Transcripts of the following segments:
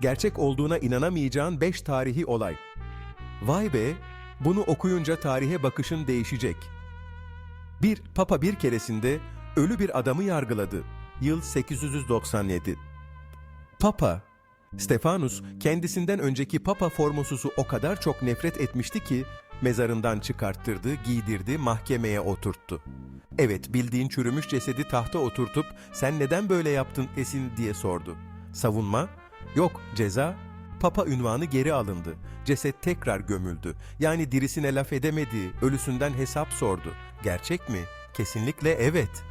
gerçek olduğuna inanamayacağın 5 tarihi olay. Vay be, bunu okuyunca tarihe bakışın değişecek. Bir papa bir keresinde ölü bir adamı yargıladı. Yıl 897. Papa Stefanus kendisinden önceki Papa Formosus'u o kadar çok nefret etmişti ki mezarından çıkarttırdı, giydirdi, mahkemeye oturttu. Evet, bildiğin çürümüş cesedi tahta oturtup sen neden böyle yaptın Esin diye sordu. Savunma? Yok, ceza. Papa ünvanı geri alındı. Ceset tekrar gömüldü. Yani dirisine laf edemedi, ölüsünden hesap sordu. Gerçek mi? Kesinlikle evet.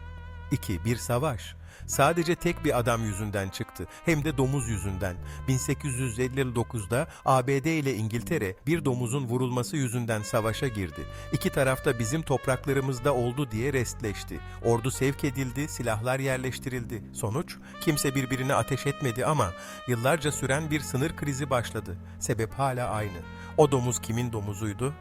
2. Bir savaş. Sadece tek bir adam yüzünden çıktı. Hem de domuz yüzünden. 1859'da ABD ile İngiltere bir domuzun vurulması yüzünden savaşa girdi. İki tarafta bizim topraklarımızda oldu diye restleşti. Ordu sevk edildi, silahlar yerleştirildi. Sonuç? Kimse birbirine ateş etmedi ama yıllarca süren bir sınır krizi başladı. Sebep hala aynı. O domuz kimin domuzuydu?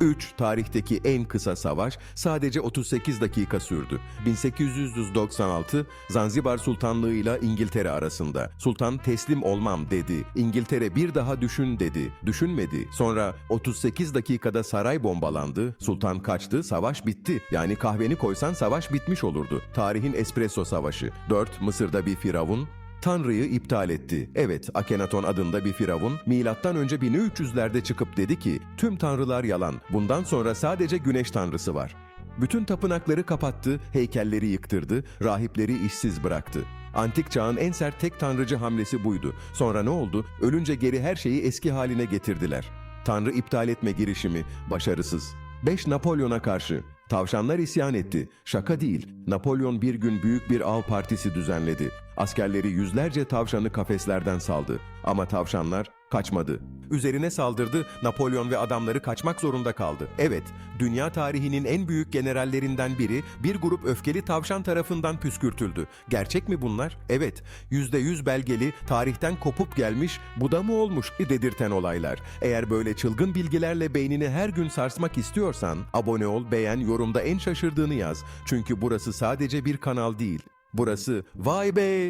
3. Tarihteki en kısa savaş sadece 38 dakika sürdü. 1896 Zanzibar Sultanlığı ile İngiltere arasında. Sultan teslim olmam dedi. İngiltere bir daha düşün dedi. Düşünmedi. Sonra 38 dakikada saray bombalandı. Sultan kaçtı, savaş bitti. Yani kahveni koysan savaş bitmiş olurdu. Tarihin espresso savaşı. 4. Mısır'da bir firavun, Tanrı'yı iptal etti. Evet, Akenaton adında bir firavun milattan önce 1300'lerde çıkıp dedi ki tüm tanrılar yalan. Bundan sonra sadece güneş tanrısı var. Bütün tapınakları kapattı, heykelleri yıktırdı, rahipleri işsiz bıraktı. Antik çağın en sert tek tanrıcı hamlesi buydu. Sonra ne oldu? Ölünce geri her şeyi eski haline getirdiler. Tanrı iptal etme girişimi başarısız. 5 Napolyon'a karşı Tavşanlar isyan etti. Şaka değil. Napolyon bir gün büyük bir av partisi düzenledi. Askerleri yüzlerce tavşanı kafeslerden saldı. Ama tavşanlar kaçmadı. Üzerine saldırdı, Napolyon ve adamları kaçmak zorunda kaldı. Evet, dünya tarihinin en büyük generallerinden biri bir grup öfkeli tavşan tarafından püskürtüldü. Gerçek mi bunlar? Evet, yüzde yüz belgeli, tarihten kopup gelmiş, bu da mı olmuş dedirten olaylar. Eğer böyle çılgın bilgilerle beynini her gün sarsmak istiyorsan, abone ol, beğen, yorumda en şaşırdığını yaz. Çünkü burası sadece bir kanal değil. Burası vay be